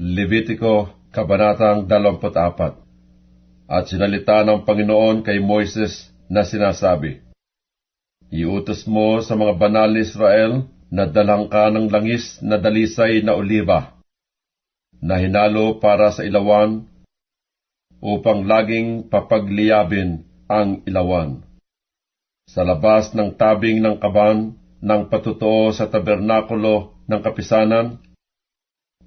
Levitico, Kabanatang 24 At sinalita ng Panginoon kay Moises na sinasabi, Iutos mo sa mga banal ni Israel na dalang ka ng langis na dalisay na oliba, na hinalo para sa ilawan, upang laging papagliyabin ang ilawan. Sa labas ng tabing ng kaban ng patutuo sa tabernakulo ng kapisanan,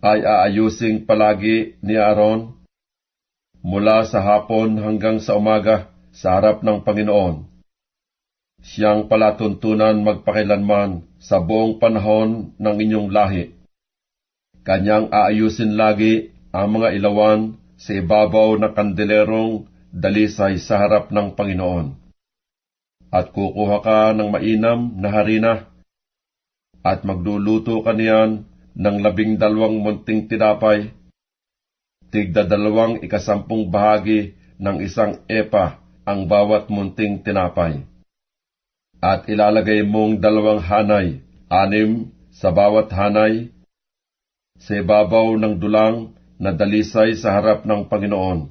ay aayusing palagi ni Aaron mula sa hapon hanggang sa umaga sa harap ng Panginoon. Siyang palatuntunan magpakilanman sa buong panahon ng inyong lahi. Kanyang aayusin lagi ang mga ilawan sa ibabaw ng kandelerong dalisay sa harap ng Panginoon. At kukuha ka ng mainam na harina at magluluto ka niyan ng labing dalawang munting tinapay, tigda dalawang ikasampung bahagi ng isang epa ang bawat munting tinapay. At ilalagay mong dalawang hanay, anim sa bawat hanay, sa ibabaw ng dulang na dalisay sa harap ng Panginoon.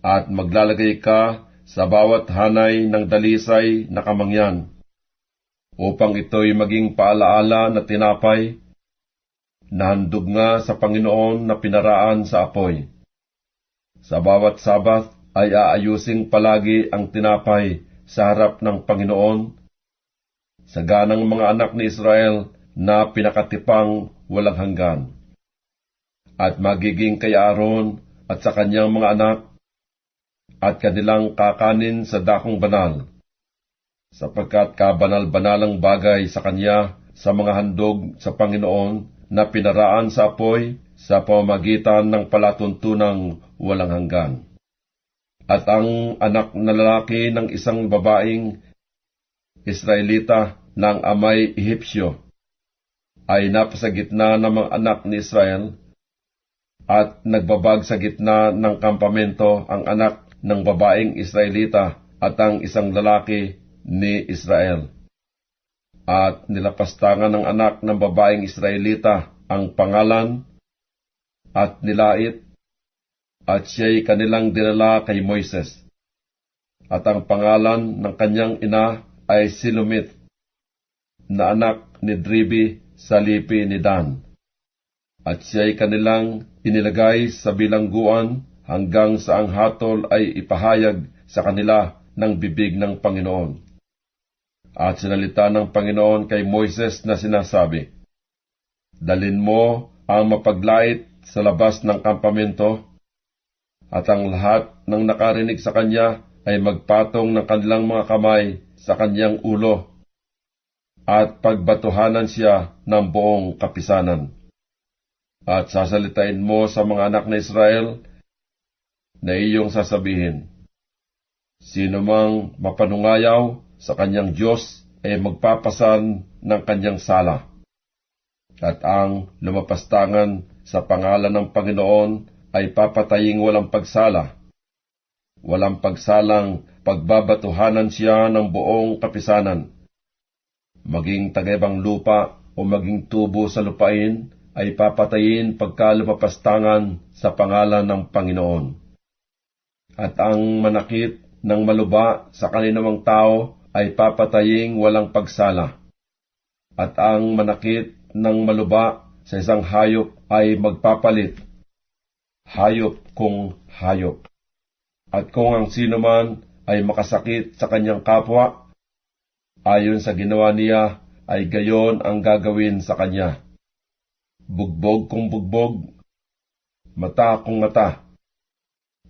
At maglalagay ka sa bawat hanay ng dalisay na kamangyan, upang ito'y maging paalaala na tinapay, na handog nga sa Panginoon na pinaraan sa apoy. Sa bawat sabat ay aayusing palagi ang tinapay sa harap ng Panginoon, sa ganang mga anak ni Israel na pinakatipang walang hanggan. At magiging kay Aaron at sa kanyang mga anak at kanilang kakanin sa dakong banal, sapagkat kabanal-banalang bagay sa kanya sa mga handog sa Panginoon na pinaraan sa apoy sa pamamagitan ng palatuntunang walang hanggan. At ang anak na lalaki ng isang babaeng Israelita ng amay Ehipsyo ay napasa gitna ng mga anak ni Israel at nagbabag sa gitna ng kampamento ang anak ng babaeng Israelita at ang isang lalaki ni Israel. At nilapastangan ng anak ng babaeng Israelita ang pangalan at nilait at siya'y kanilang dinala kay Moises. At ang pangalan ng kanyang ina ay Silumit, na anak ni Dribi sa lipi ni Dan. At siya'y kanilang inilagay sa bilangguan hanggang sa ang hatol ay ipahayag sa kanila ng bibig ng Panginoon. At sinalita ng Panginoon kay Moises na sinasabi, Dalin mo ang mapaglait sa labas ng kampamento, at ang lahat ng nakarinig sa kanya ay magpatong ng kanilang mga kamay sa kanyang ulo, at pagbatuhanan siya ng buong kapisanan. At sasalitain mo sa mga anak na Israel na iyong sasabihin, Sino mang mapanungayaw sa kanyang Diyos ay magpapasan ng kanyang sala. At ang lumapastangan sa pangalan ng Panginoon ay papataying walang pagsala. Walang pagsalang pagbabatuhanan siya ng buong kapisanan. Maging tagaibang lupa o maging tubo sa lupain ay papatayin pagka lumapastangan sa pangalan ng Panginoon at ang manakit ng maluba sa kaninawang tao ay papataying walang pagsala. At ang manakit ng maluba sa isang hayop ay magpapalit. Hayop kung hayop. At kung ang sino man ay makasakit sa kanyang kapwa, ayon sa ginawa niya ay gayon ang gagawin sa kanya. Bugbog kung bugbog, mata kung mata,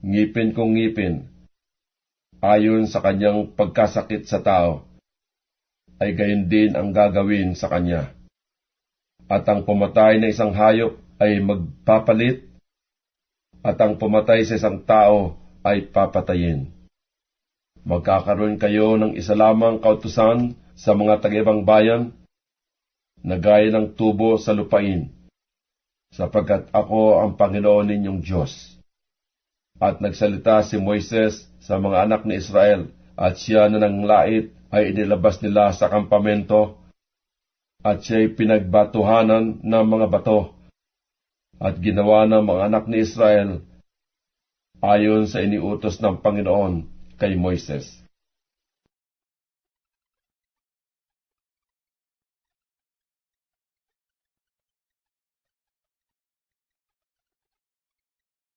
ngipin kong ngipin, ayon sa kanyang pagkasakit sa tao, ay gayon din ang gagawin sa kanya. At ang pumatay na isang hayop ay magpapalit, at ang pumatay sa isang tao ay papatayin. Magkakaroon kayo ng isa lamang kautusan sa mga tagaibang bayan, na gaya ng tubo sa lupain, sapagkat ako ang Panginoon ninyong Diyos at nagsalita si Moises sa mga anak ni Israel, at siya na ng lait ay inilabas nila sa kampamento, at siya'y pinagbatuhanan ng mga bato, at ginawa ng mga anak ni Israel ayon sa iniutos ng Panginoon kay Moises.